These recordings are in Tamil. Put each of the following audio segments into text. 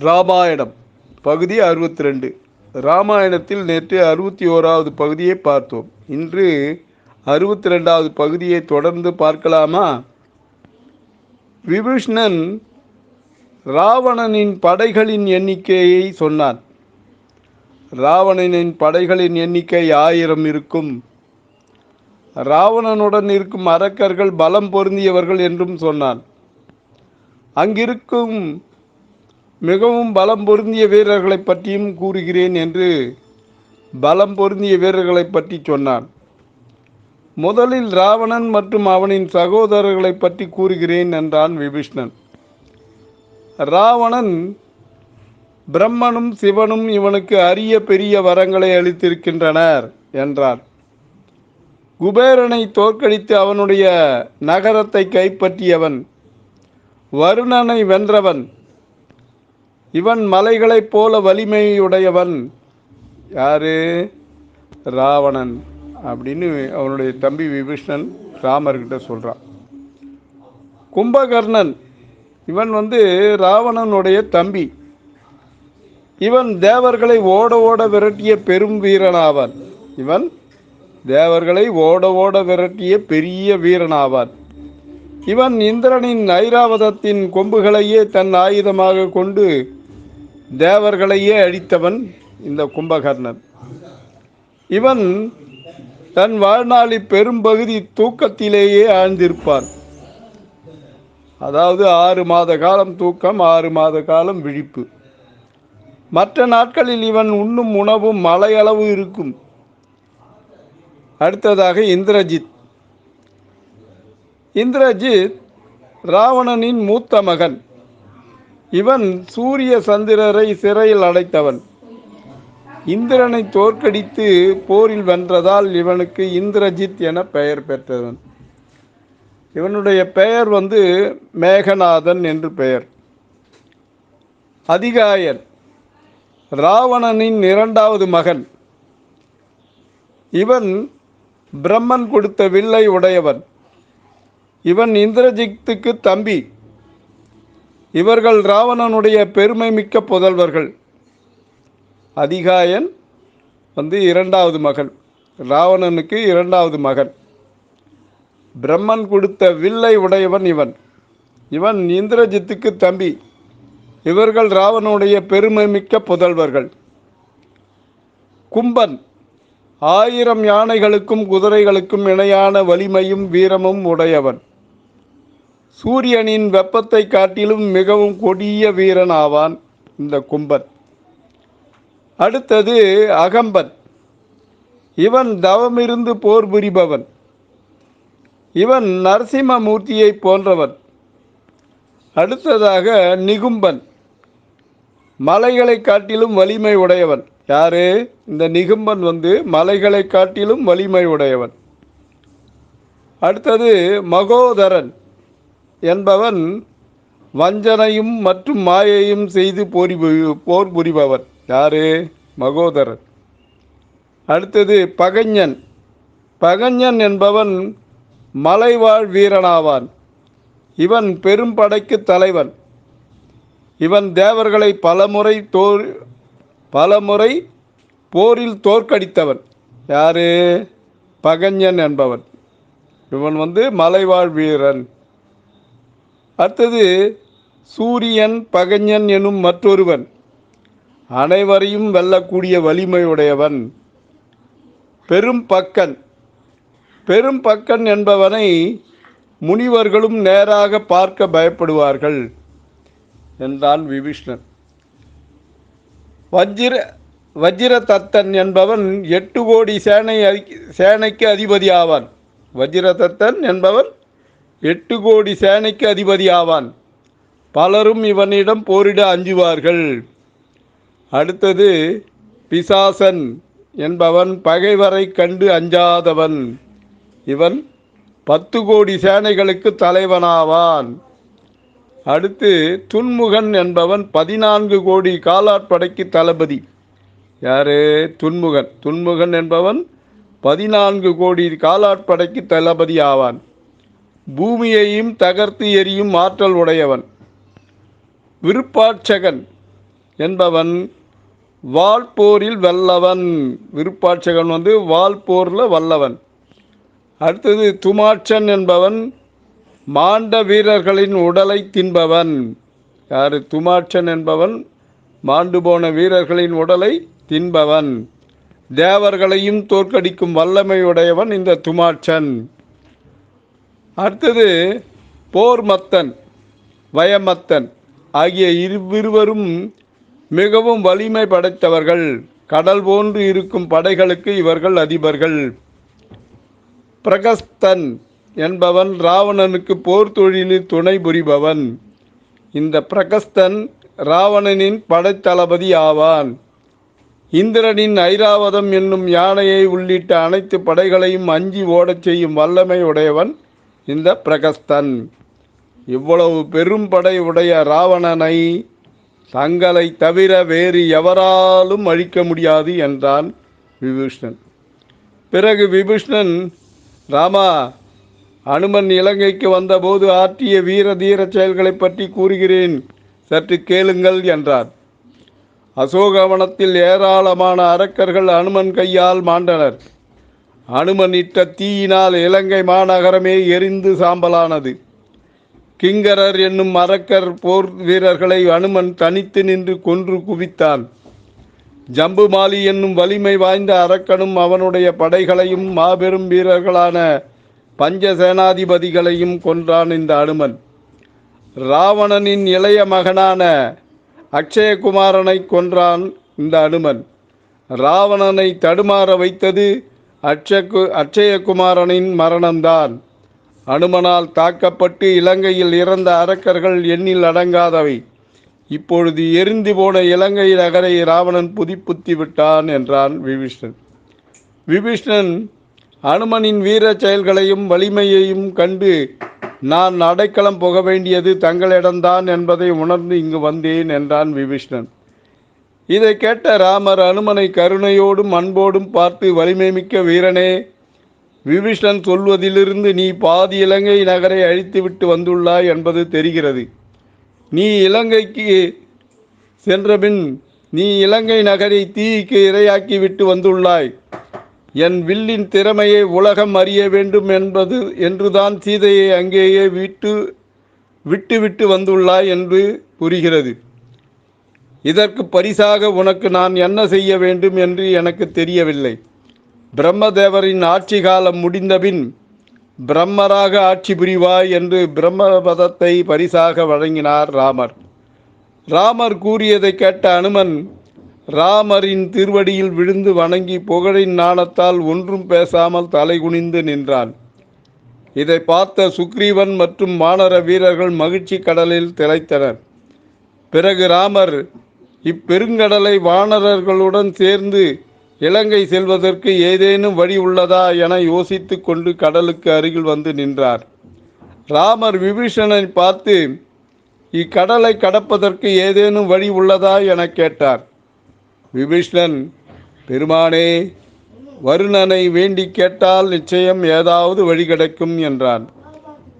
ராமாயணம் பகுதி அறுபத்தி ரெண்டு ராமாயணத்தில் நேற்று அறுபத்தி ஓராவது பகுதியை பார்த்தோம். இன்று அறுபத்தி ரெண்டாவது பகுதியை தொடர்ந்து பார்க்கலாமா? விபீஷ்ணன் ராவணனின் படைகளின் எண்ணிக்கையை சொன்னான். ராவணனின் படைகளின் எண்ணிக்கை ஆயிரம் இருக்கும். ராவணனுடன் இருக்கும் அரக்கர்கள் பலம் பொருந்தியவர்கள் என்றும் சொன்னான். அங்கிருக்கும் மிகவும் பலம் பொருந்திய வீரர்களை பற்றியும் கூறுகிறேன் என்று பலம் பொருந்திய வீரர்களை பற்றி சொன்னான். முதலில் ராவணன் மற்றும் அவனின் சகோதரர்களை பற்றி கூறுகிறேன் என்றான் விபீஷ்ணன். ராவணன் பிரம்மனும் சிவனும் இவனுக்கு அரிய பெரிய வரங்களை அளித்திருக்கின்றனர் என்றார். குபேரனை தோற்கடித்து அவனுடைய நகரத்தை கைப்பற்றியவன் வருணனை வென்றவன் இவன் மலைகளைப் போல வலிமையுடையவன். யாரு? ராவணன் அப்படின்னு அவனுடைய தம்பி விபீஷ்ணன் ராமர்கிட்ட சொல்கிறான் கும்பகர்ணன் இவன் வந்து ராவணனுடைய தம்பி. இவன் தேவர்களை ஓட ஓட விரட்டிய பெரும் வீரனாவான். இவன் தேவர்களை ஓட ஓட விரட்டிய பெரிய வீரனாவான். இவன் இந்திரனின் ஐராவதத்தின் கொம்புகளையே தன் ஆயுதமாக கொண்டு தேவர்களையே அழித்தவன் இந்த கும்பகர்ணன். இவன் தன் வாழ்நாளி பெரும்பகுதி தூக்கத்திலேயே ஆழ்ந்திருப்பான். அதாவது ஆறு மாத காலம் தூக்கம் ஆறு மாத காலம் விழிப்பு. மற்ற நாட்களில் இவன் உண்ணும் உணவும் மலையளவு இருக்கும். அடுத்ததாக இந்திரஜித். இந்திரஜித் ராவணனின் மூத்த மகன். இவன் சூரிய சந்திரரை சிறையில் அடைத்தவன். இந்திரனை தோற்கடித்து போரில் வென்றதால் இவனுக்கு இந்திரஜித் என பெயர் பெற்றவன். இவனுடைய பெயர் வந்து மேகநாதன் என்று பெயர். அதிகாயன் ராவணனின் இரண்டாவது மகன். இவன் பிரம்மன் கொடுத்த வில்லை உடையவன். இவன் இந்திரஜித்துக்கு தம்பி. இவர்கள் ராவணனுடைய பெருமை மிக்க புதல்வர்கள். அதிகாயன் வந்து இரண்டாவது மகன் ராவணனுக்கு இரண்டாவது மகன் பிரம்மன் கொடுத்த வில்லை உடையவன் இவன். இவன் இந்திரஜித்துக்கு தம்பி. இவர்கள் ராவனுடைய பெருமை மிக்க புதல்வர்கள். கும்பன். ஆயிரம் யானைகளுக்கும் குதிரைகளுக்கும் இணையான வலிமையும் வீரமும் உடையவன். சூரியனின் வெப்பத்தை காட்டிலும் மிகவும் கொடிய வீரன் ஆவான் இந்த கும்பன் அடுத்தது அகம்பன். இவன் தவமிருந்து போர் புரிபவன். இவன் நரசிம்மமூர்த்தியை போன்றவன். அடுத்ததாக நிகும்பன். மலைகளை காட்டிலும் வலிமை உடையவன். யாரு? இந்த நிகும்பன் வந்து மலைகளை காட்டிலும் வலிமை உடையவன். அடுத்தது மகோதரன். என்பவன் வஞ்சனையும் மற்றும் மாயையும் செய்து போரி போர் புரிபவன். யாரு? மகோதரன். அடுத்தது பகஞ்சன் பகஞ்சன் என்பவன் மலைவாழ் வீரனாவான். இவன் பெரும் படைக்கு தலைவன். இவன் தேவர்களை பலமுறை தோர் பலமுறை போரில் தோற்கடித்தவன். யாரு? பகஞ்சன் என்பவன். இவன் வந்து மலைவாழ் வீரன். அடுத்தது சூரியன் பகஞ்சன் எனும் மற்றொருவன். அனைவரையும் வெல்லக்கூடிய வலிமையுடையவன். பெரும் பக்கன். பெரும் பக்கன் என்பவனை முனிவர்களும் நேராக பார்க்க பயப்படுவார்கள் என்றான் விபீஷ்ணன். வஜ்ர வஜ்ர தத்தன் என்பவன் எட்டு கோடி சேனை சேனைக்கு அதிபதி ஆவான் வஜ்ரதத்தன் என்பவன் எட்டு கோடி சேனைக்கு அதிபதி ஆவான் பலரும் இவனிடம் போரிட அஞ்சுவார்கள். அடுத்தது பிசாசன் என்பவன் பகைவரை கண்டு அஞ்சாதவன். இவன் பத்து கோடி சேனைகளுக்கு தலைவனாவான். அடுத்து துன்முகன் என்பவன் பதினான்கு கோடி காலாட்படைக்கு தளபதி. யாரு? துன்முகன். துன்முகன் என்பவன் பதினான்கு கோடி காலாட்படைக்கு தளபதி ஆவான். பூமியையும் தகர்த்து எரியும் ஆற்றல் உடையவன். விருப்பாட்சகன் என்பவன் வால்போரில் வல்லவன். விருப்பாட்சகன் வந்து வால்போரில் வல்லவன். அடுத்தது துமாட்சன் என்பவன் மாண்ட வீரர்களின் உடலை தின்பவன். யார்? துமாட்சன் என்பவன் மாண்டு போன வீரர்களின் உடலை தின்பவன். தேவர்களையும் தோற்கடிக்கும் வல்லமையுடையவன் இந்த துமாட்சன். அடுத்தது போர்மத்தன் வயமத்தன் ஆகிய இருவரும் மிகவும் வலிமை படைத்தவர்கள். கடல் போன்று இருக்கும் படைகளுக்கு இவர்கள் அதிபர்கள். பிரகஸ்தன் என்பவன் ராவணனுக்கு போர் தொழிலில் துணை புரிபவன். இந்த பிரகஸ்தன் ராவணனின் படைத்தளபதி ஆவான். இந்திரனின் ஐராவதம் என்னும் யானையை உள்ளிட்ட அனைத்து படைகளையும் அஞ்சி ஓடச் செய்யும் வல்லமை உடையவன் இந்த பிரகஸ்தன். இவ்வளவு பெரும் படை உடைய ராவணனை தங்களை தவிர வேறு எவராலும் அழிக்க முடியாது என்றான் விபீஷ்ணன். பிறகு விபீஷ்ணன் ராமா அனுமன் இலங்கைக்கு வந்தபோது ஆற்றிய வீர தீர செயல்களைப் பற்றி கூறுகிறேன். சற்று கேளுங்கள் என்றார். அசோகவனத்தில் ஏராளமான அரக்கர்கள் அனுமன் கையால் மாண்டனர். அனுமன் இட்ட தீயினால் இலங்கை மாநகரமே எரிந்து சாம்பலானது. கிங்கரர் என்னும் அரக்கர் போர் வீரர்களை அனுமன் தனித்து நின்று கொன்று குவித்தான். ஜம்புமாலி என்னும் வலிமை வாய்ந்த அரக்கனும் அவனுடைய படைகளையும் மாபெரும் வீரர்களான பஞ்ச சேனாதிபதிகளையும் கொன்றான் இந்த அனுமன். ராவணனின் இளைய மகனான அக்ஷயகுமாரனை கொன்றான் இந்த அனுமன். ராவணனை தடுமாற வைத்தது அட்சகு அக்ஷயகுமாரனின் மரணம்தான். அனுமனால் தாக்கப்பட்டு இலங்கையில் இறந்த அரக்கர்கள் எண்ணில் அடங்காதவை. இப்பொழுது எரிந்து போன இலங்கை நகரை ராவணன் புதிப்புத்தி விட்டான் என்றான் விபீஷ்ணன். விபீஷ்ணன் அனுமனின் வீர செயல்களையும் வலிமையையும் கண்டு நான் அடைக்கலம் போக வேண்டியது தங்களிடம்தான் என்பதை உணர்ந்து இங்கு வந்தேன் என்றான் விபீஷ்ணன். இதை கேட்ட ராமர் அனுமனை கருணையோடும் அன்போடும் பார்த்து வலிமை மிக்க வீரனே விபீஷன் சொல்வதிலிருந்து நீ பாதி இலங்கை நகரை அழித்துவிட்டு வந்துள்ளாய் என்பது தெரிகிறது. நீ இலங்கைக்கு சென்றபின் நீ இலங்கை நகரை தீக்கு இரையாக்கி விட்டு வந்துள்ளாய். என் வில்லின் திறமையை உலகம் அறிய வேண்டும் என்பது என்றுதான் சீதையை அங்கேயே விட்டு விட்டுவிட்டு வந்துள்ளாய் என்று புரிகிறது. இதற்கு பரிசாக உனக்கு நான் என்ன செய்ய வேண்டும் என்று எனக்கு தெரியவில்லை. பிரம்மதேவரின் ஆட்சி காலம் முடிந்தபின் பிரம்மராக ஆட்சி புரிவாய் என்று பிரம்மபதத்தை பரிசாக வழங்கினார் ராமர். ராமர் கூறியதை கேட்ட அனுமன் ராமரின் திருவடியில் விழுந்து வணங்கி புகழின் நாணத்தால் ஒன்றும் பேசாமல் தலைகுனிந்து நின்றான். இதை பார்த்த சுக்ரீவன் மற்றும் மாணர வீரர்கள் மகிழ்ச்சி கடலில் திளைத்தனர். பிறகு ராமர் இப்பெருங்கடலை வானரர்களுடன் சேர்ந்து இலங்கை செல்வதற்கு ஏதேனும் வழி உள்ளதா என யோசித்து கொண்டு கடலுக்கு அருகில் வந்து நின்றார். ராமர் விபீஷணனை பார்த்து இக்கடலை கடப்பதற்கு ஏதேனும் வழி உள்ளதா? என கேட்டார். விபீஷ்ணன் பெருமானே வருணனை வேண்டி கேட்டால் நிச்சயம் ஏதாவது வழி கிடைக்கும் என்றான்.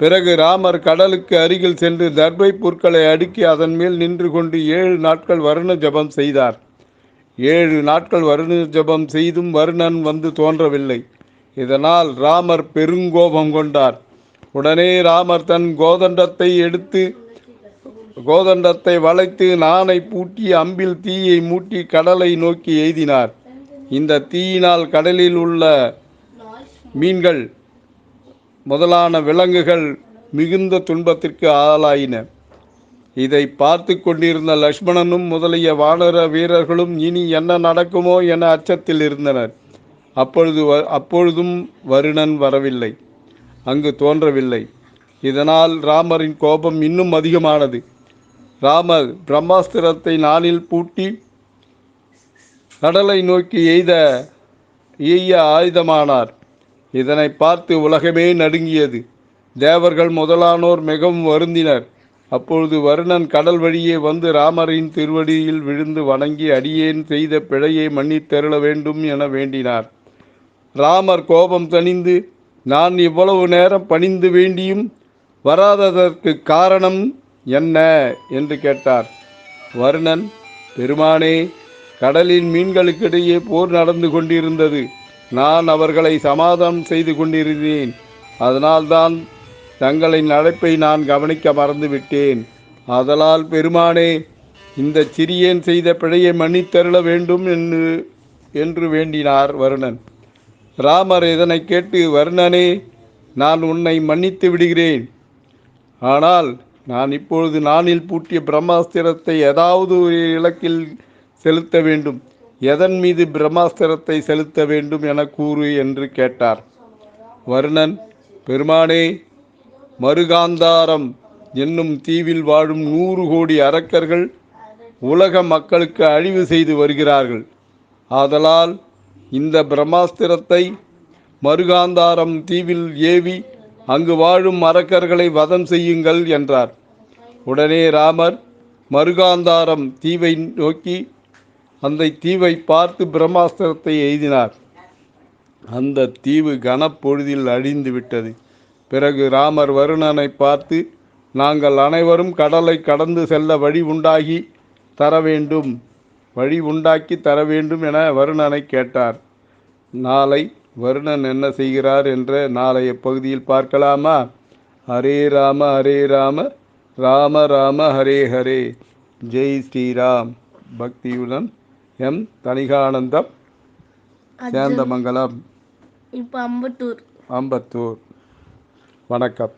பிறகு ராமர் கடலுக்கு அருகில் சென்று தர்பை புற்களை அடுக்கி அதன் மேல் நின்று கொண்டு ஏழு நாட்கள் வருண ஜபம் செய்தார். ஏழு நாட்கள் வருண ஜபம் செய்தும் வருணன் வந்து தோன்றவில்லை. இதனால் ராமர் பெருங்கோபம் கொண்டார். உடனே ராமர் தன் கோதண்டத்தை எடுத்து கோதண்டத்தை வளைத்து நானை பூட்டி அம்பில் தீயை மூட்டி கடலை நோக்கி எய்தினார். இந்த தீயினால் கடலில் உள்ள மீன்கள் முதலான விலங்குகள் மிகுந்த துன்பத்திற்கு ஆளாயின. இதை பார்த்து கொண்டிருந்த லக்ஷ்மணனும் முதலிய வானர வீரர்களும் இனி என்ன நடக்குமோ என அச்சத்தில் இருந்தனர். அப்பொழுது வ- அப்பொழுதும் வருணன் வரவில்லை. அங்கு தோன்றவில்லை. இதனால் ராமரின் கோபம் இன்னும் அதிகமானது. ராமர் பிரம்மாஸ்திரத்தை நாளில் பூட்டி கடலை நோக்கி எய்த எய்ய ஆயுதமானார். இதனை பார்த்து உலகமே நடுங்கியது. தேவர்கள் முதலானோர் மிகவும் வருந்தினர். அப்பொழுது வருணன் கடல் வழியே வந்து ராமரின் திருவடியில் விழுந்து வணங்கி அடியேன் செய்த பிழையை மன்னித்தருள வேண்டும் என வேண்டினார். ராமர் கோபம் தணிந்து நான் இவ்வளவு நேரம் பணிந்து வேண்டியும் வராததற்கு காரணம் என்ன என்று கேட்டார். வருணன் பெருமானே கடலின் மீன்களுக்கிடையே போர் நடந்து கொண்டிருந்தது. நான் அவர்களை சமாதானம் செய்து கொண்டிருந்தேன். அதனால்தான் தங்களின் அழைப்பை நான் கவனிக்க மறந்துவிட்டேன். அதலால் பெருமானே இந்த சிறியேன் செய்த பிழையை மன்னித்தருள வேண்டும் என்று என்று வேண்டினார் வருணன். ராமர் இதனை கேட்டு வருணனே நான் உன்னை மன்னித்து விடுகிறேன். ஆனால் நான் இப்பொழுது நானில் பூட்டிய பிரம்மாஸ்திரத்தை ஏதாவது ஒரு இலக்கில் செலுத்த வேண்டும். எதன் மீது பிரம்மாஸ்திரத்தை செலுத்த வேண்டும் என கூறு என்று கேட்டார். வருணன் பெருமானே மருகாந்தாரம் என்னும் தீவில் வாழும் நூறு கோடி அரக்கர்கள் உலக மக்களுக்கு அழிவு செய்து வருகிறார்கள். ஆதலால் இந்த பிரம்மாஸ்திரத்தை மருகாந்தாரம் தீவில் ஏவி அங்கு வாழும் அரக்கர்களை வதம் செய்யுங்கள் என்றார். உடனே ராமர் மருகாந்தாரம் தீவை நோக்கி அந்த தீவை பார்த்து பிரம்மாஸ்திரத்தை எய்தினார். அந்த தீவு கனப்பொழுதில் அழிந்து விட்டது. பிறகு ராமர் வருணனை பார்த்து நாங்கள் அனைவரும் கடலை கடந்து செல்ல வழி உண்டாகி தர வேண்டும். வழி உண்டாக்கி தர வேண்டும் என வருணனை கேட்டார். நாளை வருணன் என்ன செய்கிறார் என்ற நாளைய பகுதியில் பார்க்கலாமா? ஹரே ராம ஹரே ராம ராம ராம ஹரே ஹரே. ஜெய் ஸ்ரீராம். பக்தியுடன் எம் தணிகானந்தம் சேந்தமங்கலம். இப்போ அம்பத்தூர். அம்பத்தூர். வணக்கம்.